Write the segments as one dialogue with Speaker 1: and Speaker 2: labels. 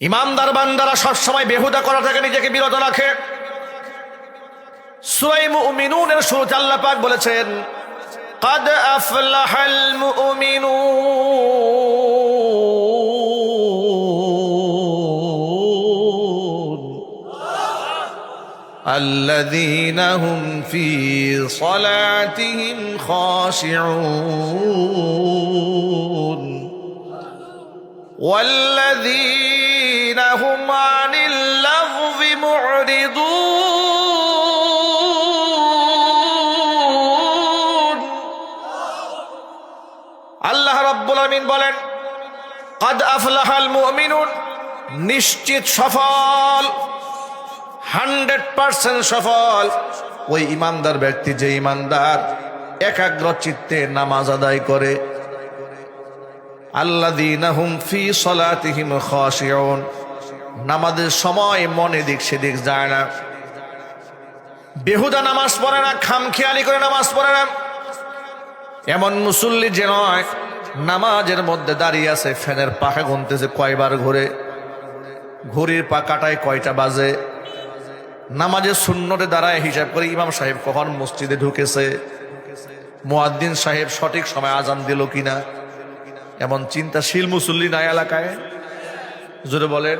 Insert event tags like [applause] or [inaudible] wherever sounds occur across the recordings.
Speaker 1: ইমামদার বান্দারা সবসময় বেহুদা করা থেকে নিজেকে বিরত রাখে সুরাই মুমিনুনের শুরুতে আল্লাহ পাক বলেছেন قد أفلح المؤمنون الذين هم في صلاتهم خاشعون والذين هم عن اللغو معرضون আল্লাহ রাব্বুল আমিন বলেন قد أفلح المؤمنون নিশ্চিত সফল হান্ড্রেড পার্সেন্ট সফল ওই ইমানদার ব্যক্তি যে ইমানদার একাগ্র চিত্তে নামাজ আদায় করে আল্লাদিনাহুম ফি সলাতিহিম খাশিউন নামাজের সময় মনে দিক সেদিক যায় না। বেহুদা নামাজ পড়ে না, খামখেয়ালি করে নামাজ পড়ে না। এমন মুসল্লি যে নয়, নামাজের মধ্যে দাঁড়িয়ে আছে, ফ্যানের পাখা গুনতেছে কয়বার ঘুরে। ঘড়ির পা কাটায় কয়টা বাজে। নামাজের শূন্যতে দাঁড়ায় হিসাব করে ইমাম সাহেব কখন মসজিদে ঢুকেছে? মুয়াদ্দিন সাহেব সঠিক সময় আজান দিল কিনা? এমন চিন্তাশীল মুসল্লি নাই এলাকায়? জোরে বলেন।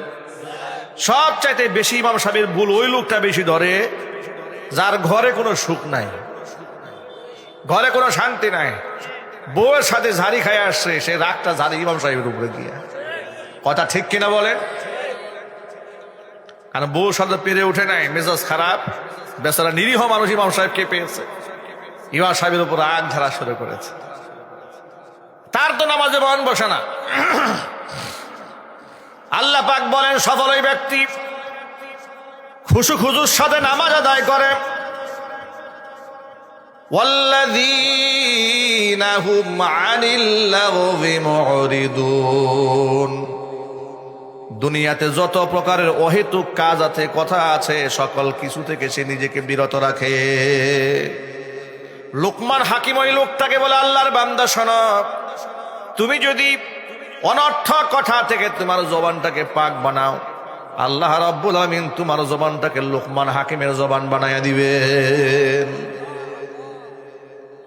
Speaker 1: সব চাইতে বেশি ইমাম সাহেবের ভুল ওই লোকটা বেশি ধরে, যার ঘরে কোনো সুখ নাই। ঘরে কোনো শান্তি নাই। বউয়ের সাথে ঝাড়ি খাই আসছে, সে রাগটা ঝাড়ি ইমাম সাহেবের উপরে গিয়া কথা ঠিক কিনা বলেন? কারণ বউ সাথে পেরে ওঠে নাই, মেজাজ খারাপ। বেচারা নিরীহ মানুষ ইমাম সাহেবকে পেয়েছে? ইমাম সাহেবের উপর আগ ধারা শুরু করেছে। তার তো নামাজে মন বসে না। আল্লাহ পাক বলেন, সফল ওই ব্যক্তি খুশু খুজুর সাথে নামাজ আদায় করে। দুনিয়াতে যত প্রকারের অহেতুক কাজ আছে, কথা আছে, সকল কিছু থেকে সে নিজেকে বিরত রাখে। লোকমান হাকিম ওই লোকটাকে বলে, আল্লাহর বান্দা শোনা, তুমি যদি অনর্থক কথা থেকে তোমার জবানটাকে পাক বানাও। আল্লাহ রাব্বুল আমিন তোমার জবানটাকে লোকমান হাকিমের জবান বানাইয়া দিবেন।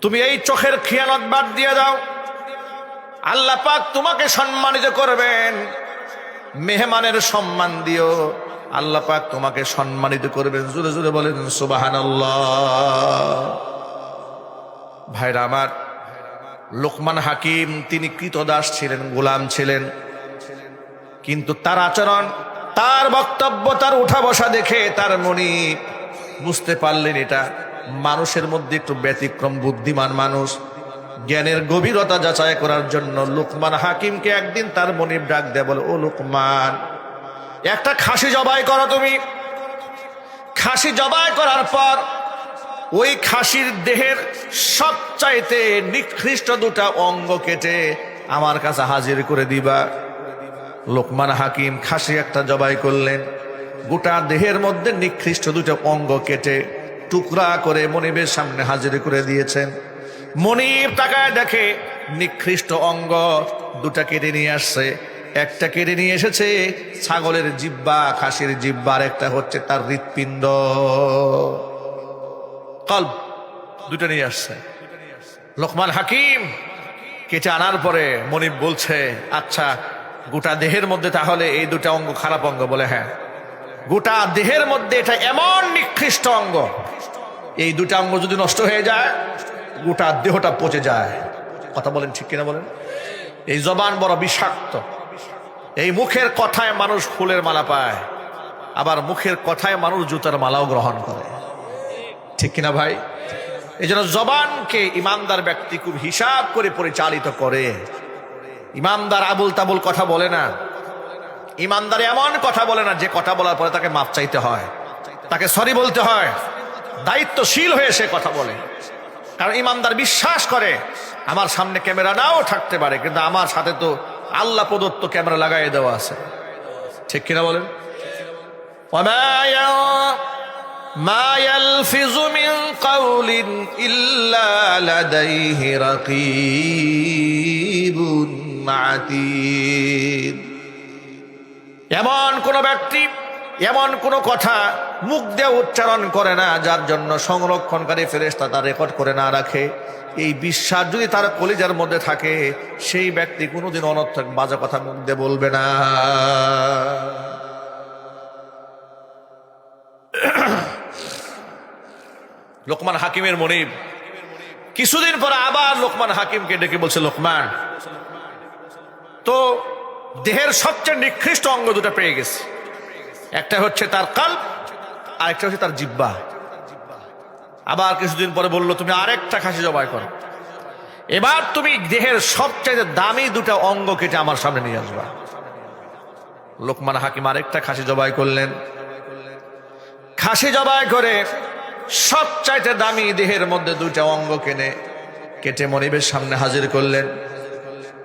Speaker 1: তুমি এই চোখের খেয়ালত বাদ দিয়ে দাও। আল্লাহ পাক তোমাকে সম্মানিত করবেন। মেহমানের সম্মান দিও। আল্লাহ পাক তোমাকে সম্মানিত করবেন। জোরে জোরে বলেন সুবাহান ভাইরা আমার লোকমান হাকিম, তিনি কৃতদাস ছিলেন, গোলাম ছিলেন। কিন্তু তার আচরণ, তার বক্তব্য, তার উঠা বসা দেখে তার মনি বুঝতে পারলেন এটা। মানুষের মধ্যে একটু ব্যতিক্রম, বুদ্ধিমান মানুষ। জ্ঞানের গভীরতা যাচাই করার জন্য লোকমান হাকিমকে একদিন তার মনির ডাক দেয় বলে, ও লোকমান, একটা খাসি জবাই করো তুমি। খাসি জবাই করার পর ওই খাসির দেহের সবচাইতে নিকৃষ্ট দুটা অঙ্গ কেটে আমার কাছে হাজির করে দিবা। লোকমান হাকিম খাসি একটা জবাই করলেন। গোটা দেহের মধ্যে নিকৃষ্ট দুটো অঙ্গ কেটে টুকরা করে মনিবের সামনে হাজির করে দিয়েছেন। মনিব তাকায় দেখে নিকৃষ্ট অঙ্গ দুটা কেটে নিয়ে আসছে। একটা কেটে নিয়ে এসেছে ছাগলের জিব্বা, খাসির জিব্বা, আর একটা হচ্ছে তার হৃৎপিণ্ড। কল্প দুটো নিয়ে আসছে। লোকমান হাকিম কেটে আনার পরে মনিব বলছে আচ্ছা গোটা দেহের মধ্যে তাহলে এই দুটা অঙ্গ খারাপ অঙ্গ? বলে হ্যাঁ গোটা দেহের মধ্যে এটা এমন নিকৃষ্ট অঙ্গ, এই দুটা অঙ্গ যদি নষ্ট হয়ে যায়, গোটা দেহটা পচে যায়। কথা বলেন ঠিক কিনা বলেন? এই জবান বড় বিষাক্ত। এই মুখের কথায় মানুষ ফুলের মালা পায়, আবার মুখের কথায় মানুষ জুতার মালাও গ্রহণ করে। ঠিক কিনা ভাই? এই জন্য জবানকে ইমানদার ব্যক্তি খুব হিসাব করে পরিচালিত করে। ইমানদার আবুল তাবুল কথা বলে না। ইমানদার এমন কথা বলে না যে কথা বলার পরে তাকে মাপ চাইতে হয়। তাকে সরি বলতে হয়। দায়িত্বশীল হয়ে সে কথা বলে। কারণ ইমানদার বিশ্বাস করে, আমার সামনে ক্যামেরা নাও থাকতে পারে, কিন্তু আমার সাথে তো আল্লাহ প্রদত্ত ক্যামেরা লাগাই দেওয়া আছে। ঠিক কিনা বলেন? ما يلفظ من قول إلا لديه رقيب عتيد এমন কোন ব্যক্তি এমন কোন কথা মুখ দিয়ে উচ্চারণ করে না যার জন্য সংরক্ষণকারী ফেরেস্তা তার রেকর্ড করে না রাখে এই বিশ্বাস যদি তার কলিজার মধ্যে থাকে সেই ব্যক্তি কোনোদিন অনর্থক বাজে কথা মুখ দিয়ে বলবে না লোকমান হাকিমের মনিব। কিছুদিন পর আবার লোকমান হাকিমকে ডেকে বলছে, লোকমান, তো দেহের সবচেয়ে নিকৃষ্ট অঙ্গ দুটো পেয়ে গেছে। একটা হচ্ছে তার কাল আরেকটা হচ্ছে তার জিব্বা আবার কিছুদিন পরে বলল, তুমি আরেকটা খাসি জবাই করো। এবার তুমি দেহের সবচেয়ে দামি দুটো অঙ্গ কেটে আমার সামনে নিয়ে আসবা। লোকমান হাকিম আরেকটা খাসি জবাই করলেন। খাসি জবাই করে সবচাইতে দামি দেহের মধ্যে দুইটা অঙ্গ কেনে। কেটে মনিবের সামনে হাজির করলেন।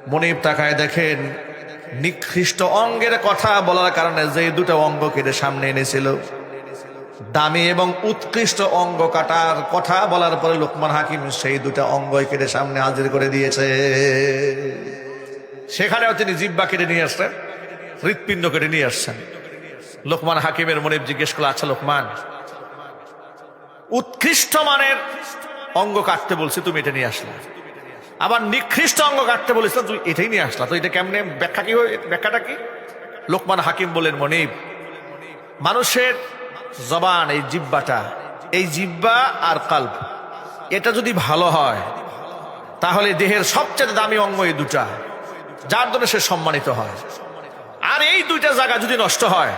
Speaker 1: মনিব তাকায় দেখেন, নিকৃষ্ট অঙ্গের কথা বলার কারণে যে দুটো অঙ্গ কেটে সামনে এনেছিল। দামি এবং উৎকৃষ্ট অঙ্গ কাটার কথা বলার পরে লোকমান হাকিম সেই দুটো অঙ্গই কেটে সামনে হাজির করে দিয়েছে। সেখানেও তিনি জিব্বা কেটে নিয়ে আসছেন হৃৎপিণ্ড কেটে নিয়ে আসছেন। লোকমান হাকিমের মনিব জিজ্ঞেস করল আচ্ছা লোকমান উৎকৃষ্ট মানের অঙ্গ কাটতে বলছি, তুমি এটা নিয়ে আসলে। আবার নিকৃষ্ট অঙ্গ কাটতে বলেছিল তুই এটাই নিয়ে আসলা। তো এটা কেমনে, ব্যাখ্যা কি ব্যাখ্যাটা কি? লোকমান হাকিম বলেন, মনিব, মানুষের জবান, এই জিব্বাটা এই জিব্বা আর কাল্প এটা যদি ভালো হয়, তাহলে দেহের সবচেয়ে দামি অঙ্গ এই দুটা, যার জন্য সে সম্মানিত হয়। আর এই দুইটা জায়গা যদি নষ্ট হয়,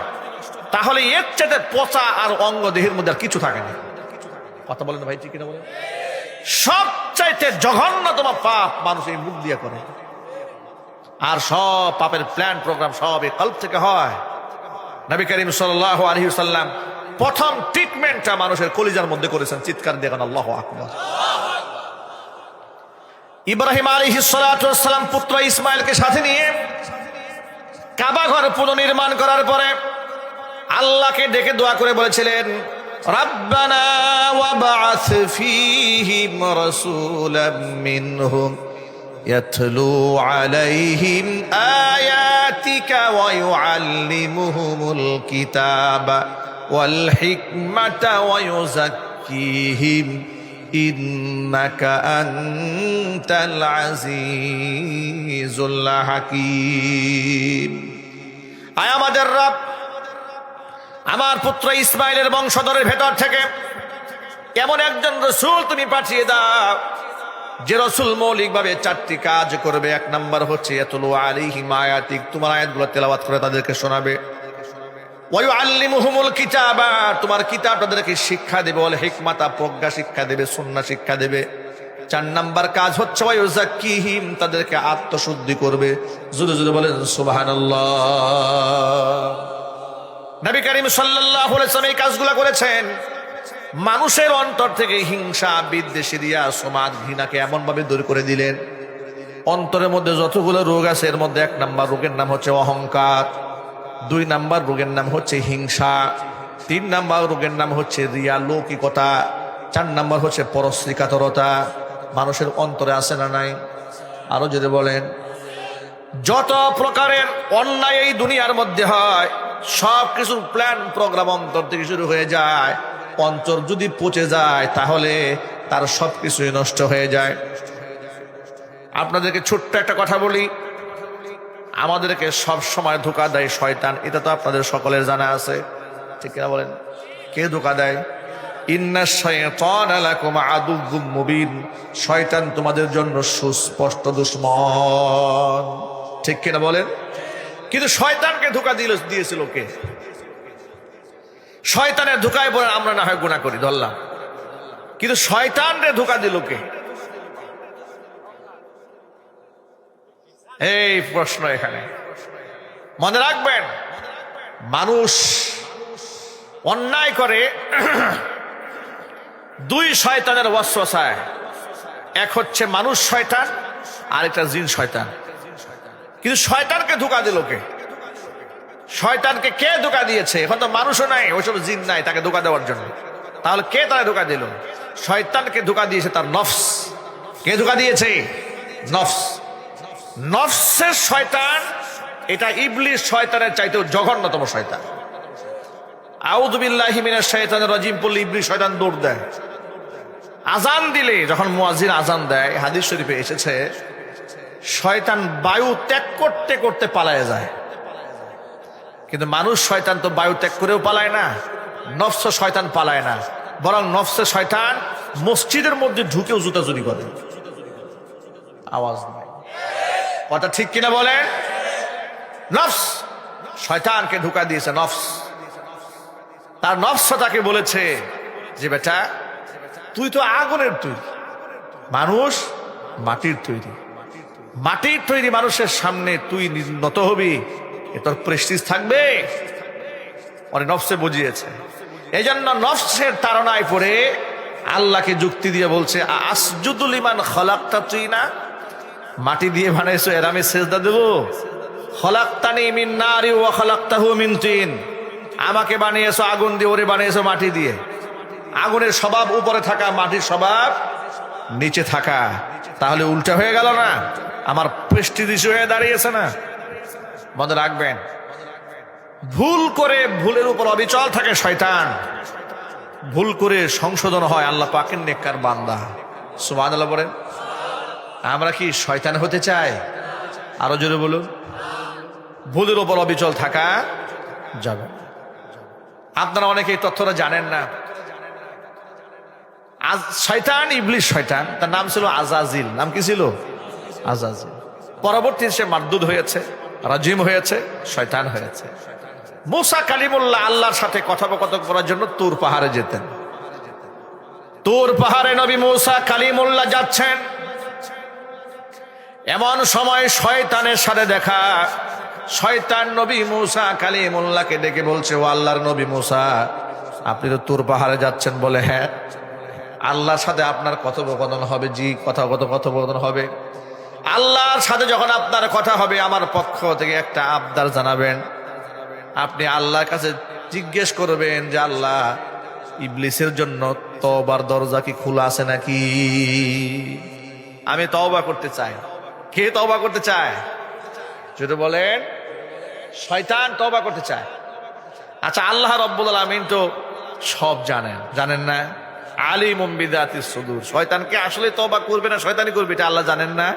Speaker 1: তাহলে এর চেয়ে পচা আর অঙ্গ দেহের মধ্যে আর কিছু থাকে না। কথা বলেন ভাই, ঠিক কিনা বলেন? সবচাইতে জঘন্যতম পাপ মানুষ এই মুখ দিয়ে করে। আর সব পাপের প্ল্যান প্রোগ্রাম সব এই কল্প থেকে হয়। নবী করিম সাল্লাহ আলহি সাল্লাম প্রথম ট্রিটমেন্টটা মানুষের কলিজার মধ্যে করেছেন, চিৎকার দেখেন আল্লাহ আকবর। ইব্রাহিম আলী সালাম পুত্র ইসমাইলকে সাথে নিয়ে কাবা ঘর পুনর্নির্মাণ করার পরে আল্লাহকে ডেকে দোয়া করে বলেছিলেন রব্বানা ওয়াবা'আথ ফীহিম রাসূলাম মিনহুম يتلو عليهم آياتك ويعلمهم الكتاب والحكمة ويزكيهم إنك أنت العزيز الحكيم আয় আমাদের রব আমার পুত্র ইসমাইলের বংশধরের ভেতর থেকে এমন একজন রসুল তুমি পাঠিয়ে দাও, যে রসুল মৌলিকভাবে চারটি কাজ করবে। এক নাম্বার হচ্ছে এতলো আলিহিম আয়াতিক, তোমার আয়াতগুলো তেলাওয়াত করে তাদেরকে শোনাবে। তোমার কিতাব তাদেরকে শিক্ষা দেবে, বলে হিকমাতা, প্রজ্ঞা শিক্ষা দেবে সুন্না শিক্ষা দেবে। চার নাম্বার কাজ হচ্ছে ওয়ায়ু জাক্কিহিম তাদেরকে আত্মশুদ্ধি করবে। জুড়ে জুড়ে বলেন, সুবহানাল্লাহ। নবী করিম আলাইহি এই কাজগুলা করেছেন। মানুষের অন্তর থেকে হিংসা বিদ্বেষী দিয়া সমাজ ঘৃণাকে এমন ভাবে দূর করে দিলেন। অন্তরের মধ্যে যতগুলো রোগ আছে, এর মধ্যে এক নাম্বার রোগের নাম হচ্ছে অহংকার, দুই নাম্বার রোগের নাম হচ্ছে হিংসা, তিন নাম্বার রোগের নাম হচ্ছে রিয়া, লৌকিকতা, চার নাম্বার হচ্ছে পরশ্রীকাতরতা। মানুষের অন্তরে আসে না নাই? আরও যদি বলেন। যত প্রকারের অন্যায় এই দুনিয়ার মধ্যে হয় সব কিছুর প্ল্যান প্রোগ্রাম অন্তর থেকে শুরু হয়ে যায়। অন্তর যদি পচে যায়, তাহলে তার সব কিছুই নষ্ট হয়ে যায়। আপনাদেরকে ছোট্ট একটা কথা বলি। আমাদেরকে সব সময় ধোকা দেয় শয়তান। এটা তো আপনাদের সকলের জানা আছে। ঠিক কিনা বলেন? কে ধোকা দেয়? শয়তান তোমাদের জন্য সুস্পষ্ট দুশ্মন। ঠিক কিনা বলেন? কিন্তু শয়তানকে ধোকা দিল, দিয়েছিল কে? শয়তানের ধোকায় পড়ে আমরা না হয় গুণা করি, ধরলাম। কিন্তু শয়তানরে ধোকা দিল কে? এই প্রশ্ন এখানে। মনে রাখবেন, মানুষ অন্যায় করে, দুই শয়তানের ওয়াসওয়াসায়। এক হচ্ছে মানুষ শয়তান আর একটা জিন শয়তান। কিন্তু শয়তানকে ধোকা দিল কে? শয়তানকে কে ধোকা দিয়েছে? এখন তো মানুষও নাই, ওইসব জিন নাই তাকে ধোকা দেওয়ার জন্য। তাহলে কে তারা ধোকা দিল? শয়তানকে ধোকা দিয়েছে তার নফস। কে ধোকা দিয়েছে? নফস। নফসের শয়তান, এটা ইবলিশ শয়তানের চাইতেও জঘন্যতম শয়তান। আউদুবিল্লাহি মিনাশ শয়তানির রাজিম ইবলিশ শয়তান দৌড় দেয়। আজান দিলে, যখন মুয়াজ্জিন আজান দেয়, হাদিস শরীফে এসেছে শয়তান বায়ু ত্যাগ করতে করতে পালায় যায়। কিন্তু মানুষ শয়তান তো বায়ু ত্যাগ করেও পালায় না, নফস শয়তান পালায় না। বরং নফসে শয়তান মসজিদের মধ্যে ঢুকেও জুতা চুরি করে। আওয়াজ কথা ঠিক কিনা বলেন? নফস শয়তানকে ঢুকা দিয়েছে, নফস। তার নফস তাকে বলেছে যে, বেটা, তুই তো আগুনের তুই। মানুষ মাটির তৈরি। মাটির তৈরি মানুষের সামনে তুই নত হবি, এ তোর প্রেস্টিজ থাকবে। অনেক নফসে বুঝিয়েছে। এই জন্য নফসের তারনায় পড়ে আল্লাহকে যুক্তি দিয়ে বলছে আসজুদুল ইমান খলাকটা তুই না মাটি দিয়ে বানাইছো, এর আমি সেজদা দেবো। খলাক্তানি মিন নারি ও খলাক্তাহু তিন। আমাকে বানিয়েছো, আগুন দিয়ে, ওরে বানিয়েছো মাটি দিয়ে। আগুনের স্বভাব, উপরে থাকা মাটির স্বভাব নিচে থাকা। তাহলে উল্টা হয়ে গেল না? আমার প্রেস্টিজ হয়ে দাঁড়িয়েছে না? মনে রাখবেন। ভুল করে ভুলের উপর অবিচল থাকে শয়তান। ভুল করে সংশোধন হয় আল্লাহ পাকের নেককার বান্দা। সুমান আল্লাহ বলেন। আমরা কি শয়তান হতে চাই? আরও জোরে বলুন। ভুলের ওপর অবিচল থাকা যাবে আপনারা অনেকে এই তথ্যটা জানেন না। আজ শয়তান ইবলিশ শয়তান। তার নাম ছিল আজাজিল। নাম কি ছিল? আজাজিল। পরবর্তী সে মারদুদ হয়েছে, রাজিম হয়েছে, শয়তান হয়েছে। মুসা কালিমুল্লাহ আল্লাহর সাথে কথোপকথন করার জন্য তুর পাহাড়ে যেতেন। তুর পাহাড়ে নবী মুসা কালিমুল্লাহ যাচ্ছেন। এমন সময় শয়তানের সাথে দেখা, শয়তান নবী মুসা কালিমুল্লাহকে ডেকে বলছে, ও আল্লাহর নবী মুসা, আপনি তো তুর পাহাড়ে যাচ্ছেন বলে হ্যাঁ? আল্লাহর সাথে আপনার কথোপকথন হবে, জি, কথা কত কথোপকথন হবে। আল্লাহর সাথে যখন আপনার কথা হবে, আমার পক্ষ থেকে একটা আবদার জানাবেন। আপনি আল্লাহর কাছে জিজ্ঞেস করবেন যে, আল্লাহ, ইবলিসের জন্য তবার দরজা কি খোলা আছে নাকি? আমি তওবা করতে চাই। কে তওবা করতে চায়? যদি বলেন, শয়তান তওবা করতে চায়। আচ্ছা আল্লাহ রব্বুল আলমিন তো সব জানেন। জানেন না? আলী মুম্বিদাতি সুদূর। শয়তানকে আসলে তওবা করবে না শয়তানি করবে, এটা আল্লাহ জানেন না?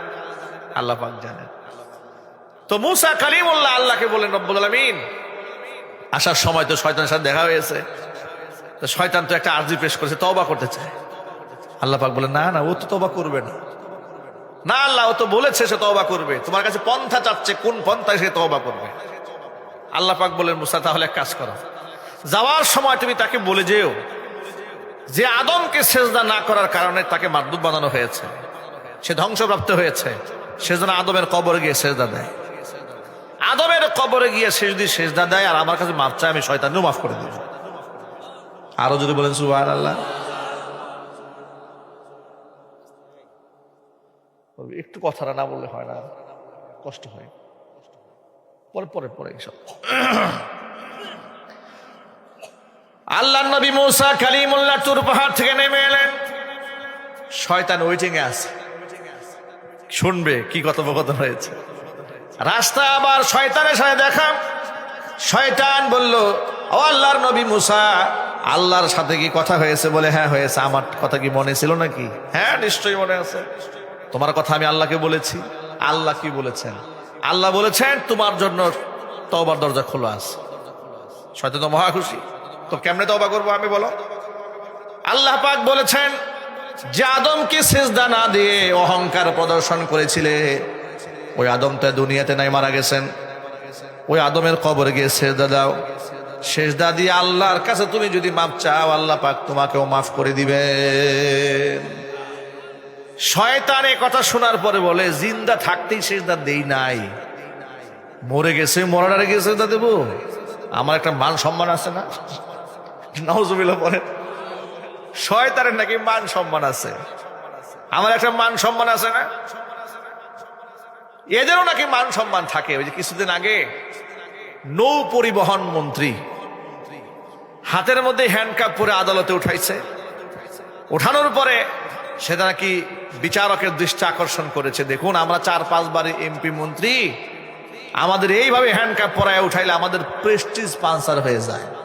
Speaker 1: আল্লাহ পাক জানেন। তো মুসা কালিমুল্লাহ আল্লাহকে বলেন রব্বুল আলমিন, আসার সময় তো শয়তানের সাথে দেখা হয়েছে। তো শয়তান তো একটা আর্জি পেশ করেছে, তওবা করতে চায়। আল্লাহ পাক বলে না না, ও তো তওবা করবে না। না, আল্লাহ, ও তো বলেছে সে তওবা করবে। তোমার কাছে পন্থা চাচ্ছে, কোন পন্থায় সে তওবা করবে? আল্লাহ পাক বলেন মুসা, তাহলে এক কাজ করো। যাওয়ার সময় তুমি তাকে বলে যেও যে আদমকে সেজদা না করার কারণে তাকে মাদুদ বানানো হয়েছে। সে ধ্বংসপ্রাপ্ত হয়েছে। সেজন্য আদমের কবরে গিয়ে সেজদা দেয়। আদমের কবরে গিয়ে সে যদি সেজদা দেয়, আর আমার কাছে মাফ চায়, আমি শয়তানকেও মাফ করে দিব। আরও যদি বলেন সুবাহ আল্লাহ একটু কথাটা না বললে হয় না। কষ্ট হয়। পরে পরে পরে এইসব আল্লাহ নবী মৌসা কালিমুল্লাহ তুর পাহাড় থেকে নেমে এলেন। শয়তান ওয়েটিং এ আছে। শুনবে কি কথোপকথন হয়েছে। রাস্তা আবার শয়তানের সাথে দেখা। শয়তান বলল, ও আল্লাহর নবী মুসা, আল্লাহর সাথে কি কথা হয়েছে বলে হ্যাঁ হয়েছে? আমার কথা কি মনে ছিল নাকি? হ্যাঁ নিশ্চয়ই মনে আছে। তোমার কথা আমি আল্লাহকে বলেছি। আল্লাহ কি বলেছেন? আল্লাহ বলেছেন, তোমার জন্য তবার দরজা খোলা আছে। শয়তান তো মহা খুশি। তো কেমনে তবা করব আমি, বলো? আল্লাহ পাক বলেছেন, যে আদমকে সেজদা না দিয়ে অহংকার প্রদর্শন করেছিলে, ওই আদম তো দুনিয়াতে নাই, মারা গেছেন। ওই আদমের কবরে গিয়ে সেজদা দাও। সেজদা দিয়ে আল্লাহর কাছে তুমি যদি মাপ চাও, আল্লাহ পাক তোমাকেও মাফ করে দিবে। শয়তান কথা শোনার পরে বলে, জিন্দা থাকতেই সেজদা দেই নাই। মরে গেছে মরাডারে গিয়ে সেজদা দেবো। আমার একটা মান সম্মান আছে না? নজবিল্লা পরে শয়তানের নাকি মান সম্মান আছে? আমার একটা মান সম্মান আছে না? এদেরও নাকি মান সম্মান থাকে। ওই যে কিছুদিন আগে নৌ পরিবহন মন্ত্রী হাতের মধ্যে হ্যান্ডকাপ পরে আদালতে উঠাইছে। ওঠানোর পরে সেটা নাকি বিচারকের দৃষ্টি আকর্ষণ করেছে। দেখুন, আমরা চার পাঁচবার এমপি মন্ত্রী, আমাদের এইভাবে হ্যান্ডকাপ পরায় উঠাইলে আমাদের প্রেস্টিজ পান্সার হয়ে যায়।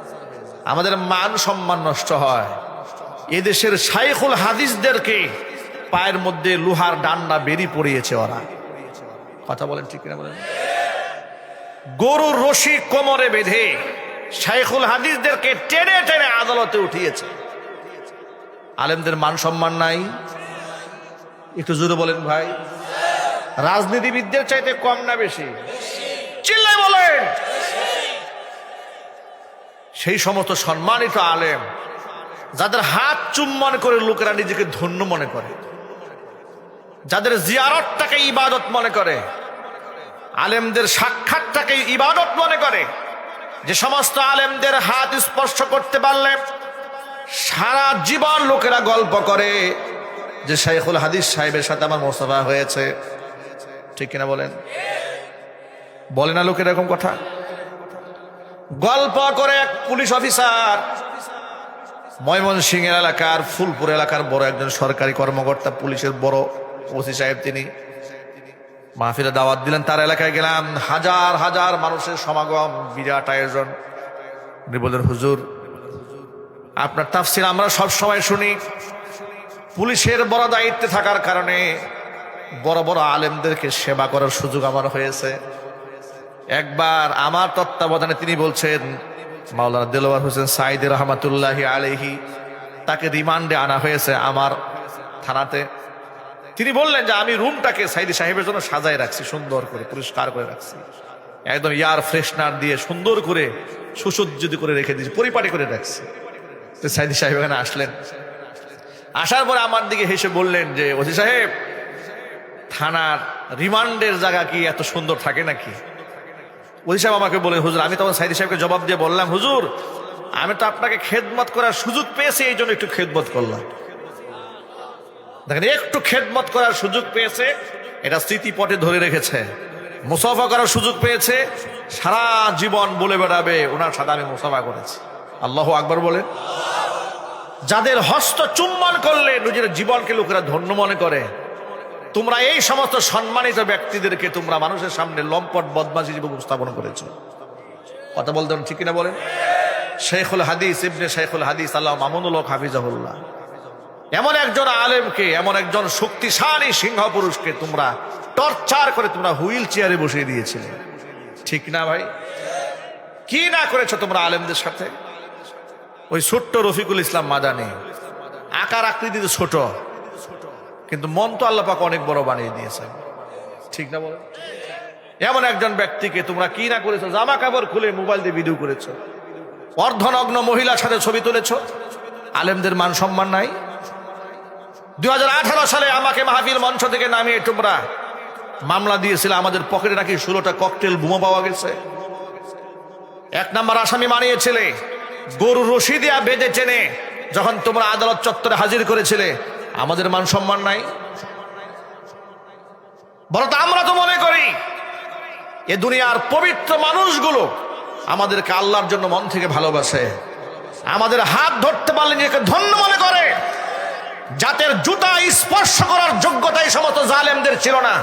Speaker 1: আমাদের মান সম্মান নষ্ট হয়। এদেশের শাইখুল হাদিসদেরকে পায়ের মধ্যে লোহার ডান্ডা বেরিয়ে পড়িয়েছে ওরা। কথা বলেন ঠিক কিনা বলেন? গরুর রশি কোমরে বেঁধে শাইখুল হাদিসদেরকে টেনে টেনে আদালতে উঠিয়েছে। আলেমদের মান সম্মান নাই। একটু জোরে বলেন ভাই। রাজনীতিবিদদের চাইতে কম না বেশি? চিল্লাই বলেন। সেই সমস্ত সম্মানিত আলেম, যাদের হাত চুম্বন করে লোকেরা নিজেকে ধন্য মনে করে, যাদের জিয়ারতটাকে ইবাদত মনে করে, আলেমদের সাক্ষাৎটাকে ইবাদত মনে করে, যে সমস্ত আলেমদের হাত স্পর্শ করতে পারলে সারা জীবন লোকেরা গল্প করে যে শাইখুল হাদিস সাহেবের সাথে আমার মোস্তফা হয়েছে। ঠিক কিনা বলেন? বলে না লোকের এরকম কথা? গল্প করে এক পুলিশ অফিসার। ময়মনসিংহ এলাকার, ফুলপুর এলাকার বড় একজন সরকারি কর্মকর্তা, পুলিশের বড় ওসি সাহেব তিনি। মাহফিলে দাওয়াত দিলেন, তার এলাকায় গেলাম। হাজার হাজার মানুষের সমাগম, বিরাট আয়োজন। উনি বললেন, হুজুর, আপনার তাফসির আমরা সব সময় শুনি। পুলিশের বড় দায়িত্বে থাকার কারণে বড় বড় আলেমদেরকে সেবা করার সুযোগ আমার হয়েছে। একবার আমার তত্ত্বাবধানে তিনি বলছেন, মাওলানা দেলোয়ার হোসেন সাইদ রহমাতুল্লাহি আলহি তাকে রিমান্ডে আনা হয়েছে আমার থানাতে। তিনি বললেন যে আমি রুমটাকে সাইদি সাহেবের জন্য সাজায় রাখছি, সুন্দর করে, পরিষ্কার করে রাখছি। একদম ইয়ার ফ্রেশনার দিয়ে সুন্দর করে সুসজ্জিত করে রেখে দিয়েছি, পরিপাটি করে রাখছি। তো সাইদি সাহেব এখানে আসলেন। আসার পরে আমার দিকে হেসে বললেন যে, ওসি সাহেব, থানার রিমান্ডের জায়গা কি এত সুন্দর থাকে নাকি? ওসি সাহেব আমাকে বলে হুজুর, আমি তখন সাইদি সাহেবকে জবাব দিয়ে বললাম, হুজুর, আমি তো আপনাকে খেদমত করার সুযোগ পেয়েছি, এই জন্য একটু খেদমত করলাম। দেখেন, একটু খেদমত করার সুযোগ পেয়েছে, এটা স্মৃতিপটে ধরে রেখেছে। মুসাফা করার সুযোগ পেয়েছে, সারা জীবন বলে বেড়াবে, ওনার সাথে আমি মুসাফা করেছি। আল্লাহ আকবর বলে। যাদের হস্ত চুম্বন করলে, নিজের জীবনকে লোকেরা ধন্য মনে করে। তোমরা এই সমস্ত সম্মানিত ব্যক্তিদেরকে তোমরা মানুষের সামনে লম্পট বদমাশি হিসেবে উপস্থাপন করেছ। কথা বলতে ঠিক কিনা বলেন? শেখুল হাদিস ইবনে শেখুল হাদিস, আল্লাহ মামুনুল হাফিজাহুল্লাহ। এমন একজন আলেমকে, এমন একজন শক্তিশালী সিংহ পুরুষকে তোমরা টর্চার করে তোমরা হুইল চেয়ারে বসিয়ে দিয়েছিলে। ঠিক না ভাই? কি না করেছ তোমরা আলেমদের সাথে? ওই ছোট্ট রফিকুল ইসলাম মাদানি, আকার আকৃতিতে ছোট। কিন্তু মন তো আল্লাহ পাক অনেক বড় বানিয়ে দিয়েছে। ঠিক না বলো? এমন একজন ব্যক্তিকে তোমরা কি না করেছ? জামা কাপড় খুলে মোবাইল দিয়ে ভিডিও করেছ। অর্ধনগ্ন মহিলার সাথে ছবি তুলেছো। আলেমদের মান সম্মান নাই। দু হাজার আঠারো সালে আমাকে মাহফিল মঞ্চ থেকে নামিয়ে তোমরা মামলা দিয়েছিল। আমাদের পকেটে নাকি ষোলোটা ককটেল বোমা পাওয়া গেছে। এক নাম্বার আসামি মানিয়েছিলে। গরু রশি দিয়া বেঁধে টেনে যখন তোমরা আদালত চত্বরে হাজির করেছিলে আমাদের মান সম্মান নাই। বরং আমরা তো মনে করি এ দুনিয়ার পবিত্র মানুষগুলো আমাদেরকে আল্লাহর জন্য মন থেকে ভালোবাসে। আমাদের হাত ধরতে পারলে নিজেকে ধন্য মনে করে। জাতের জুতা স্পর্শ করার যোগ্যতা এই সমস্ত জালেমদের ছিল না।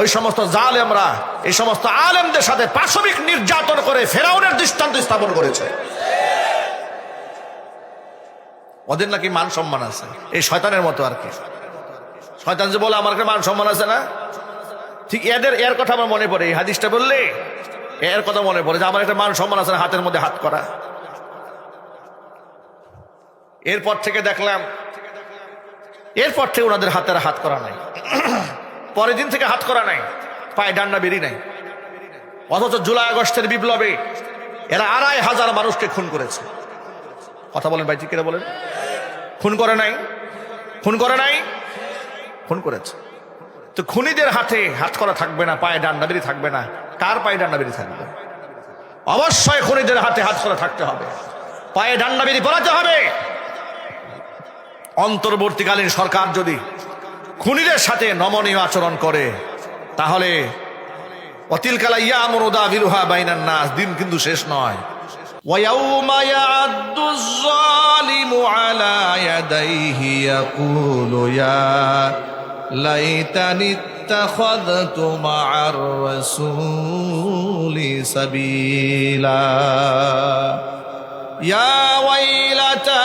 Speaker 1: ওই সমস্ত জালেমরা, এই সমস্ত আলেমদের সাথে পাশবিক নির্যাতন করে ফেরাউনের দৃষ্টান্ত স্থাপন করেছে। ওদের নাকি মান সম্মান আছে। এই শয়তানের মতো আর কি। শয়তান যে বলে, আমার মান সম্মান আছে না? ঠিক এদের, এর কথা আমার মনে পড়ে। এই হাদিসটা বললে এর কথা মনে পড়ে যে, আমার একটা মান সম্মান আছে না, হাতের মধ্যে হাত করা। এরপর থেকে দেখলাম, এরপর থেকে ওনাদের হাতের হাত করা নাই। [clears throat] পরের দিন থেকে হাত করা নাই। পায়ে ডান্ডা বেরি নাই। অথচ জুলাই আগস্টের বিপ্লবে এরা আড়াই হাজার মানুষকে খুন করেছে। কথা বলেন ভাই, ঠিক বলেন? খুন করে নাই? খুন করে নাই? খুন করেছে। তো খুনিদের হাতে হাত করা থাকবে না পায়ে ডান্ডা বেরি থাকবে না। কার পায়ে ডান্ডা বেরি থাকবে? অবশ্যই খুনিদের হাতে হাত করা থাকতে হবে। পায়ে ডান্ডা বেরি পড়াতে হবে। অন্তর্বর্তীকালীন সরকার যদি খুনিদের সাথে নমনীয় আচরণ করে তাহলে অতিল কালা ইয়া মনোদা বিরুহা বাইনার নাস দিন কিন্তু শেষ নয়। ويوم يعد الظالم على يديه يقول يا ليتني اتخذت مع الرسول سبيلا. يا ويلتى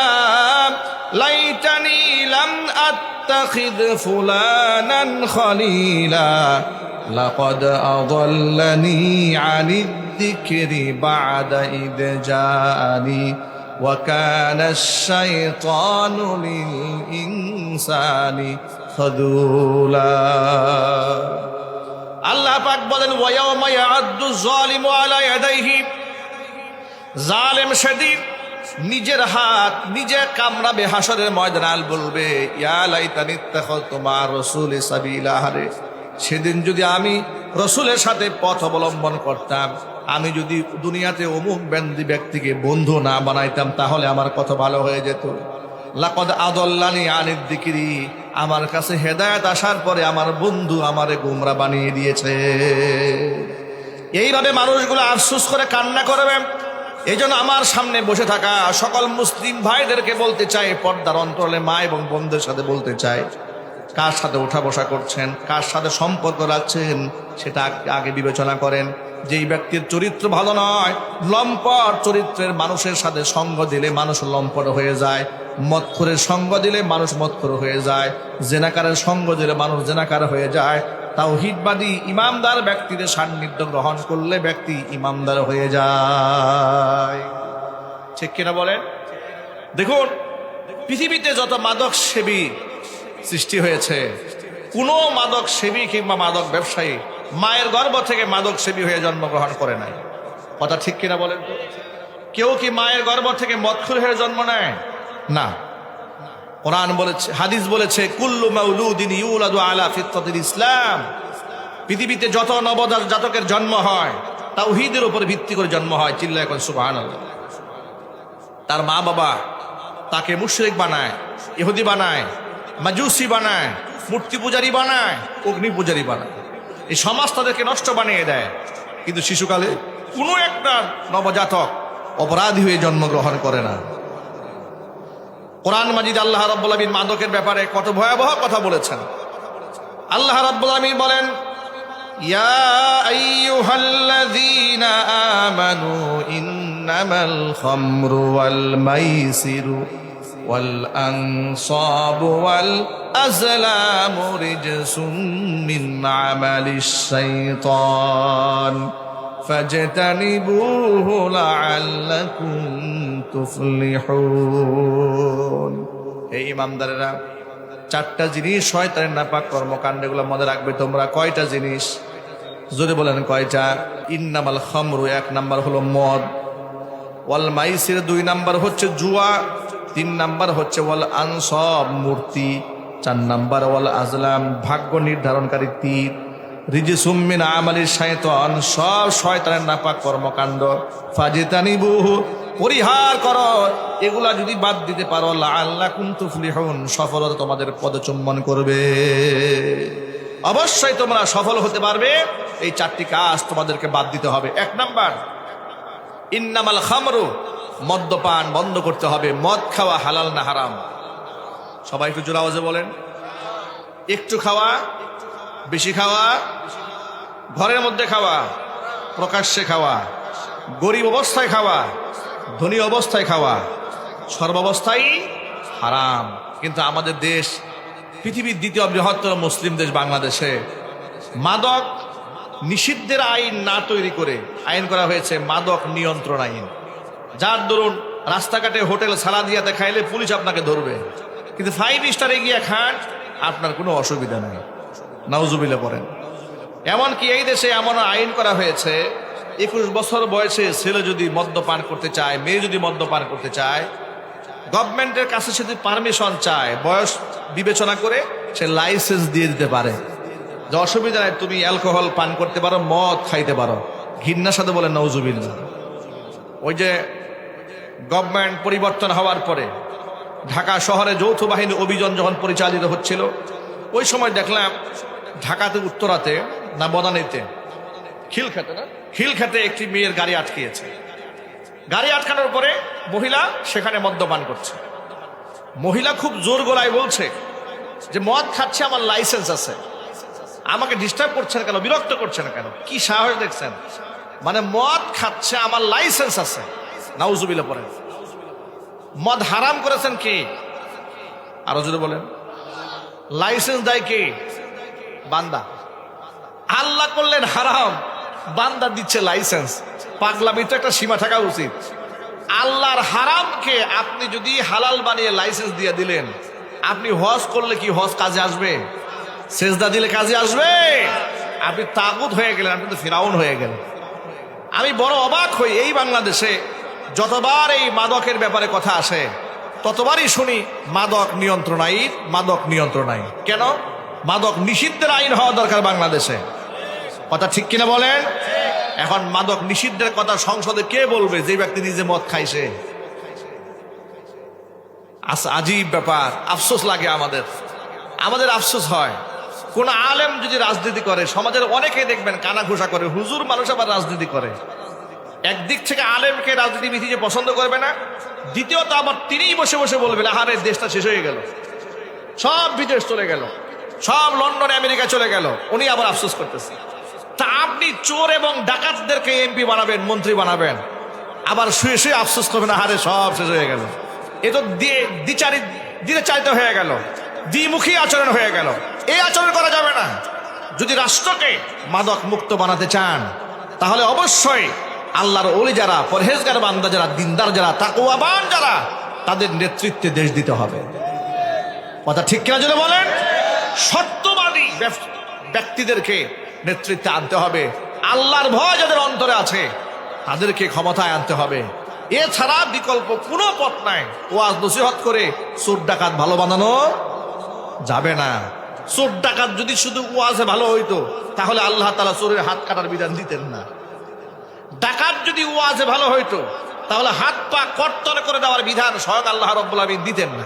Speaker 1: ليتني لم أتخذ فلانا خليلا. لقد اضلني عن الذكر بعد اذ جاءني وكان الشيطان للإنسان خذولا আল্লাহ পাক বলেন ওয়ায়াউমা ইয়াআদ্দু যালিমু আলা ইয়াদাইহি জালেম সেদিন নিজের হাত নিজে কামড়াবে হাসরের ময়দান আল বলবে ইয়া লাইতানি ইত্তাখাযতু মা রাসূলি সাবিলা হারে সেদিন যদি আমি রসুলের সাথে পথ অবলম্বন করতাম, আমি যদি দুনিয়াতে অমুক ব্যক্তি ব্যক্তিকে বন্ধু না বানাইতাম, তাহলে আমার কত ভালো হয়ে যেত। লাকদ আদল্লানি আনির দিকিরি, আমার কাছে হেদায়ত আসার পরে আমার বন্ধু আমারে গুমরা বানিয়ে দিয়েছে। এইভাবে মানুষগুলো আফসুস করে কান্না করবে। এই আমার সামনে বসে থাকা সকল মুসলিম ভাইদেরকে বলতে চাই, পর্দার অন্তরে মা এবং বোনদের সাথে বলতে চাই কার সাথে ওঠা বসা করছেন, কার সাথে সম্পর্ক রাখছেন, সেটা আগে বিবেচনা করেন। যেই ব্যক্তির চরিত্র ভালো নয়, লম্পট চরিত্রের মানুষের সাথে সঙ্গ দিলে মানুষ লম্পট হয়ে যায়। মৎখরের সঙ্গ দিলে মানুষ মৎখর হয়ে যায়। জেনাকারের সঙ্গ দিলে মানুষ জেনাকার হয়ে যায়। তাও হিটবাদী ইমামদার ব্যক্তিদের সান্নিধ্য গ্রহণ করলে ব্যক্তি ইমামদার হয়ে যায়। ঠিক কিনা বলেন? দেখুন, পৃথিবীতে যত মাদক সেবী সৃষ্টি হয়েছে। কোনো মাদক সেবী কিংবা মাদক ব্যবসায়ী মায়ের গর্ভ থেকে মাদক সেবী হয়ে জন্মগ্রহণ করে নাই। কথা ঠিক কিনা বলেন কেউ কি মায়ের গর্ভ থেকে মৎখুর হয়ে জন্ম নেয়? না। কোরআন বলেছে, হাদিস বলেছে, কুল্লু মাউলুদিন ইউলাদু আলা ফিত্রাতিল ইসলাম। পৃথিবীতে যত নবদাস জাতকের জন্ম হয়, তাওহীদের উপর ভিত্তি করে জন্ম হয় চিল্লা এখন সুবহানাল্লাহ। তার মা বাবা তাকে মুশরিক বানায়, ইহুদি বানায় মাজুসি বানায় মূর্তি পূজারি বানায় অগ্নি পূজারি বানায় এই সমাজ তাদেরকে নষ্ট বানিয়ে দেয় কিন্তু শিশুকালে কোনো একটা নবজাতক অপরাধী হয়ে জন্মগ্রহণ করে না কোরআন মাজিদ আল্লাহ রাব্বুল আমিন মাদকের ব্যাপারে কত ভয়াবহ কথা বলেছেন আল্লাহ রাব্বুল আমিন বলেন يا أيها الذين آمنوا إنما الخمر والميسر والأنصاب والأزلام رجس من عمل الشيطان فاجتنبوه لعلكم تفلحون এই ইমামদারেরা চারটা জিনিস শয়তানের নাপাক কর্মকাণ্ডগুলো মনে রাখবে তোমরা কয়টা জিনিস যদি বলেন কয়টা ইন্নামাল খামরু এক নাম্বার হলো মদ ওয়াল মাইসির দুই নাম্বার হচ্ছে জুয়া তিন নাম্বার হচ্ছে ওয়াল আনসব মূর্তি, চার নাম্বার ওয়াল আজলাম, ভাগ্য নির্ধারণকারী তীর রিজি সুম্মিন আমালির শয়তান সব শয়তানের নাপাক কর্মকাণ্ড। ফাজিতানি বহু পরিহার করো, এগুলা যদি বাদ দিতে পারো আল্লাহ কুন্তুফলিহন সফলতা তোমাদের পদচুম্বন করবে। অবশ্যই তোমরা সফল হতে পারবে, এই চারটি কাজ তোমাদেরকে বাদ দিতে হবে। এক নাম্বার, ইন্নামাল খামরু মদ্যপান বন্ধ করতে হবে। মদ খাওয়া হালাল না হারাম। সবাই একটু জোর আওয়াজে বলেন। একটু খাওয়া, বেশি খাওয়া, ঘরের মধ্যে খাওয়া, প্রকাশ্যে খাওয়া, গরিব অবস্থায় খাওয়া, ধনী অবস্থায় খাওয়া সর্বাবস্থায় হারাম। কিন্তু আমাদের দেশ, পৃথিবীর দ্বিতীয় বৃহত্তর মুসলিম দেশ বাংলাদেশে, মাদক নিষিদ্ধের আইন না তৈরি করে আইন করা হয়েছে মাদক নিয়ন্ত্রণ আইন। যার দরুন রাস্তাঘাটে হোটেল সালাদিয়াতে খাইলে পুলিশ আপনাকে ধরবে। কিন্তু ফাইভ স্টারে গিয়ে খান, আপনার কোনো অসুবিধা নেই। নাউজুবিলে পড়েন। এমনকি এই দেশে এমন আইন করা হয়েছে, একুশ বছর বয়সে ছেলে যদি মদ্যপান করতে চায়, মেয়ে যদি মদ্যপান করতে চায়, গভর্নমেন্টের কাছে সে যদি পারমিশন চায়, বয়স বিবেচনা করে সে লাইসেন্স দিয়ে দিতে পারে। যে অসুবিধা নাই, তুমি অ্যালকোহল পান করতে পারো, মদ খাইতে পারো। ঘিন্নার সাথে বলে নৌজুবিল্লা ওই যে গভর্নমেন্ট পরিবর্তন হওয়ার পরে ঢাকা শহরে যৌথ বাহিনী অভিযান যখন পরিচালিত হচ্ছিল, ওই সময় দেখলাম ঢাকাতে, উত্তরাতে, না বদানিতে, খিলখাতে না, খিলখাতে একটি মেয়ের গাড়ি আটকিয়েছে। গাড়ি আটকানোর পরে মহিলা সেখানে মদ্যপান করছে। মহিলা খুব জোর গলায় বলছে যে, মদ খাচ্ছে, আমার লাইসেন্স আছে। আমাকে ডিস্টার্ব করছেন কেন? বিরক্ত করছেন কেন? কি সাহস দেখছেন? মানে মদ খাচ্ছে, আমার লাইসেন্স আছে। নাউজুবিল্লা পরে মদ হারাম করেছেন কে? আরও যদি বলেন। লাইসেন্স দেয় কে? বান্দা। আল্লাহ করলেন হারাম, বান্দা দিচ্ছে লাইসেন্স। পাগলামি তো একটা সীমা থাকা উচিত। আল্লাহর হারামকে আপনি যদি হালাল বানিয়ে লাইসেন্স দিয়ে দিলেন, আপনি হজ করলে কি হজ কাজে আসবে? সেজদা দিলে কাজে আসবে? আপনি তাগুত হয়ে গেলেন, আপনি তো ফিরাউন হয়ে গেলেন। আমি বড় অবাক হই এই বাংলাদেশে যতবার এই মাদকের ব্যাপারে কথা আসে, ততবারই শুনি, মাদক নিয়ন্ত্রণ আইন, মাদক নিয়ন্ত্রণ আইন। কেন? মাদক নিষিদ্ধের আইন হওয়া দরকার বাংলাদেশে। কথা ঠিক কিনা বলেন? এখন মাদক নিষিদ্ধের কথা সংসদে কে বলবে? যে ব্যক্তি নিজে মদ খাইছে। আজীব ব্যাপার। আফসোস লাগে আমাদের। আমাদের আফসোস হয়। কোন আলেম যদি রাজনীতি করে, সমাজের অনেকে দেখবেন কানা ঘোষা করে, হুজুর মানুষ আবার রাজনীতি করে। একদিক থেকে আলেমকে রাজনীতিবিধি যে পছন্দ করবে না, দ্বিতীয়ত আবার তিনিই বসে বসে বলবেন, আহারে, দেশটা শেষ হয়ে গেল। সব বিদেশ চলে গেল, সব লন্ডনে আমেরিকা চলে গেল, উনি আবার আফসোস করতেছে। তা আপনি চোর এবং ডাকাতদেরকে এমপি বানাবেন, মন্ত্রী বানাবেন, আবার শুয়ে শুয়ে আফসোস করবেন, আহারে, সব শেষ হয়ে গেল। এ তো দ্বিচারি দিলে চারিত হয়ে গেল, দ্বিমুখী আচরণ হয়ে গেল। এই আচরণ করা যাবে না। যদি রাষ্ট্রকে মাদক মুক্ত বানাতে চান, তাহলে অবশ্যই আল্লাহর ওলি যারা, পরহেজগার বান্দা যারা, দিনদার যারা তাকুয়াবান যারা, তাদের নেতৃত্বে দেশ দিতে হবে। কথা ঠিক কিনা যদি বলেন? সত্যবাদী ব্যক্তিদেরকে নেতৃত্বে আনতে হবে। আল্লাহর ভয় যাদের অন্তরে আছে, তাদেরকে ক্ষমতায় আনতে হবে। এছাড়া বিকল্প কোনো পথ নাই। ওয়াজ নসিহত করে চোর ডাকাত ভালো বানানো যাবে না। চোর ডাকাত যদি শুধু ওয়াজে ভালো হইতো, তাহলে আল্লাহ তালা চোরের হাত কাটার বিধান দিতেন না। ডাকাত যদি ওয়াজে ভালো হইতো, তাহলে হাত পা কর্তন করে দেওয়ার বিধান স্বয়ং আল্লাহ রব্বুল দিতেন না।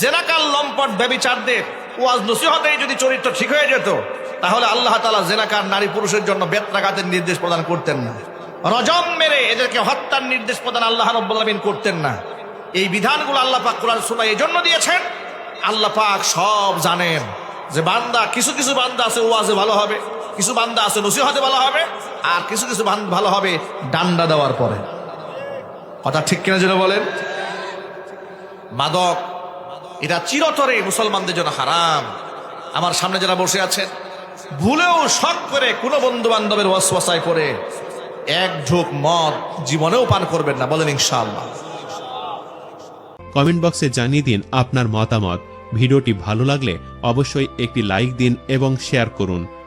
Speaker 1: জেনাকাল লম্পট ব্যবিচারদের ওয়াজ নসিহতে যদি চরিত্র ঠিক হয়ে যেত, তাহলে আল্লাহ তালা জেনাকার নারী পুরুষের জন্য বেত্রাঘাতের নির্দেশ প্রদান করতেন না। রজম মেরে এদেরকে হত্যার নির্দেশ প্রদান আল্লাহ রব্বুল আমিন করতেন না। এই বিধানগুলো আল্লাহ পাক কোরআন শোনা এই জন্য দিয়েছেন, আল্লাহ পাক সব জানেন যে বান্দা, কিছু কিছু বান্দা আছে ওয়াজে ভালো হবে, কিছু বান্দা আছে নসিহতে ভালো হবে আর কিছু কিছু ভালো হবে ডান্ডা দেওয়ার পরে। কথা ঠিক কিনা যেন বলেন? মাদক, এটা চিরতরে মুসলমানদের জন্য হারাম। আমার সামনে যারা বসে আছেন, ভুলেও শখ করে কোনো বন্ধু বান্ধবের ওয়াসওয়াসায় পড়ে এক ঝোঁক মদ জীবনেও পান করবেন না, বলেন ইনশাআল্লাহ।
Speaker 2: কমেন্ট বক্সে জানিয়ে দিন আপনার মতামত। ভিডিওটি ভালো লাগলে অবশ্যই একটি লাইক দিন এবং শেয়ার করুন।